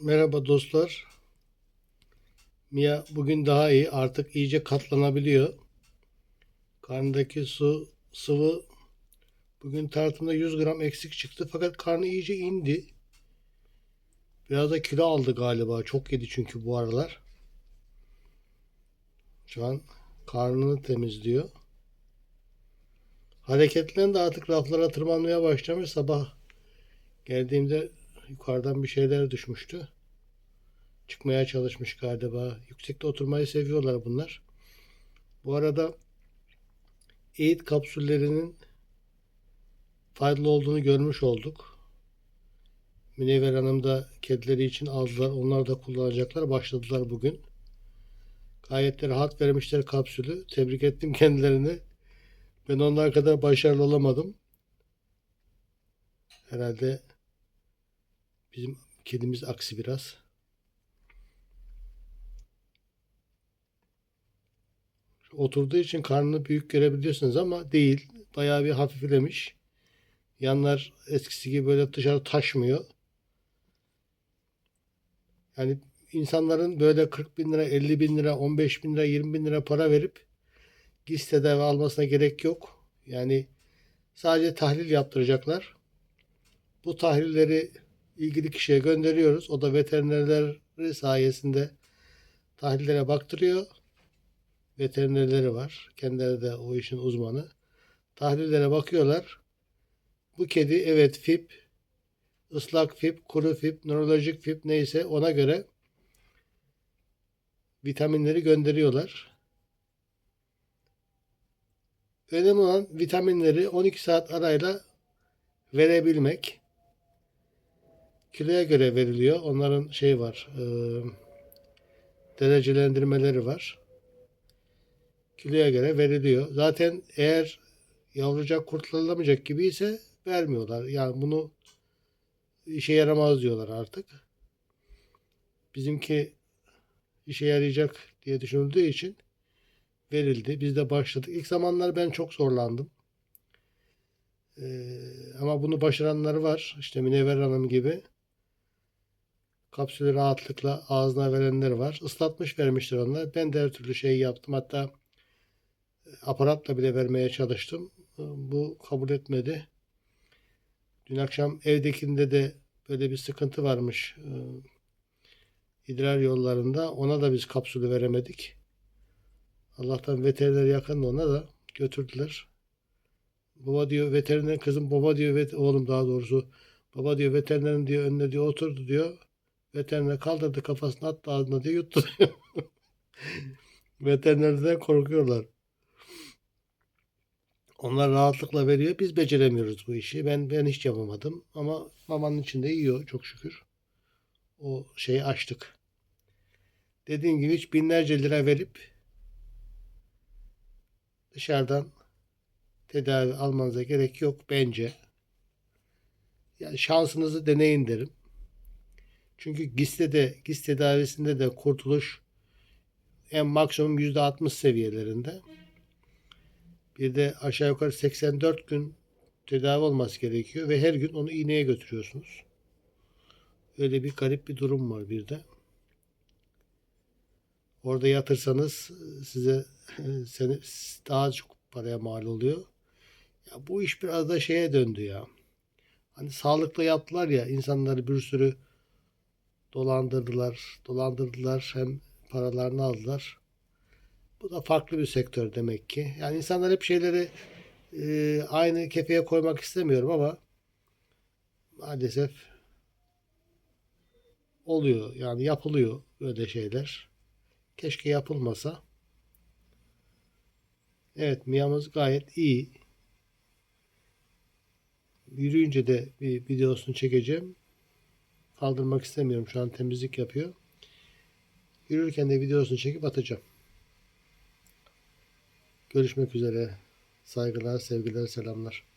Merhaba dostlar. Mia bugün daha iyi. Artık iyice katlanabiliyor. Karnındaki su sıvı bugün tartımda 100 gram eksik çıktı. Fakat karnı iyice indi. Biraz da kilo aldı galiba. Çok yedi çünkü bu aralar. Şu an karnını temizliyor. Hareketlerini de artık raflara tırmanmaya başlamış. Sabah geldiğimde yukarıdan bir şeyler düşmüştü. Çıkmaya çalışmış galiba. Yüksekte oturmayı seviyorlar bunlar. Bu arada eğit kapsüllerinin faydalı olduğunu görmüş olduk. Münevver Hanım da kedileri için aldılar. Onlar da kullanacaklar. Başladılar bugün. Gayet de rahat vermişler kapsülü. Tebrik ettim kendilerini. Ben onlar kadar başarılı olamadım. Herhalde bizim kedimiz aksi biraz. Oturduğu için karnını büyük görebiliyorsunuz ama değil. Bayağı bir hafiflemiş. Yanlar eskisi gibi böyle dışarı taşmıyor. Yani insanların böyle 40 bin lira, 50 bin lira, 15 bin lira, 20 bin lira para verip giz tedavi almasına gerek yok. Yani sadece tahlil yaptıracaklar. Bu tahlilleri ilgili kişiye gönderiyoruz. O da veterinerleri sayesinde tahlillere baktırıyor. Veterinerleri var. Kendileri de o işin uzmanı. Tahlillere bakıyorlar. Bu kedi evet FIP, ıslak FIP, kuru FIP, nörolojik FIP neyse ona göre vitaminleri gönderiyorlar. Önemli olan vitaminleri 12 saat arayla verebilmek. Kiloya göre veriliyor. Onların şey var. E, derecelendirmeleri var. Kiloya göre veriliyor. Zaten eğer yavrucak kurtarılamayacak gibi ise vermiyorlar. Yani bunu işe yaramaz diyorlar artık. Bizimki işe yarayacak diye düşünüldüğü için verildi. Biz de başladık. İlk zamanlar ben çok zorlandım. Ee, ama bunu başaranları var. İşte Münevver Hanım gibi. Kapsülü rahatlıkla ağzına verenler var. Islatmış vermişler onlar. Ben de her türlü şeyi yaptım. Hatta e, aparatla bile vermeye çalıştım. Ee, Bu kabul etmedi. Dün akşam evdekinde de böyle bir sıkıntı varmış. Ee, idrar yollarında. Ona da biz kapsülü veremedik. Allah'tan veteriner yakın ona da götürdüler. Baba diyor veteriner kızım baba diyor oğlum daha doğrusu baba diyor veterinerin diyor önüne diyor oturdu diyor. Veteriner kaldırdı kafasını attı ağzına diyor yuttu. Veterinerden korkuyorlar. Onlar rahatlıkla veriyor. Biz beceremiyoruz bu işi. Ben ben hiç yapamadım ama mamanın içinde yiyor çok şükür. O şeyi açtık. Dediğim gibi hiç binlerce lira verip dışarıdan tedavi almanıza gerek yok bence. Yani şansınızı deneyin derim. Çünkü GIS'te de GIS tedavisinde de kurtuluş en maksimum %60 seviyelerinde. Bir de aşağı yukarı 84 gün tedavi olması gerekiyor ve her gün onu iğneye götürüyorsunuz. Öyle bir garip bir durum var bir de. Orada yatırsanız size seni daha çok paraya mal oluyor. Ya bu iş biraz da şeye döndü ya. Hani sağlıklı yaptılar ya insanları bir sürü dolandırdılar. Dolandırdılar hem paralarını aldılar. Bu da farklı bir sektör demek ki. Yani insanlar hep şeyleri e, aynı kefeye koymak istemiyorum ama maalesef oluyor. Yani yapılıyor böyle şeyler. Keşke yapılmasa. Evet Mia'mız gayet iyi. Yürüyünce de bir videosunu çekeceğim. Kaldırmak istemiyorum. Şu an temizlik yapıyor. Yürürken de videosunu çekip atacağım. Görüşmek üzere. Saygılar, sevgiler, selamlar.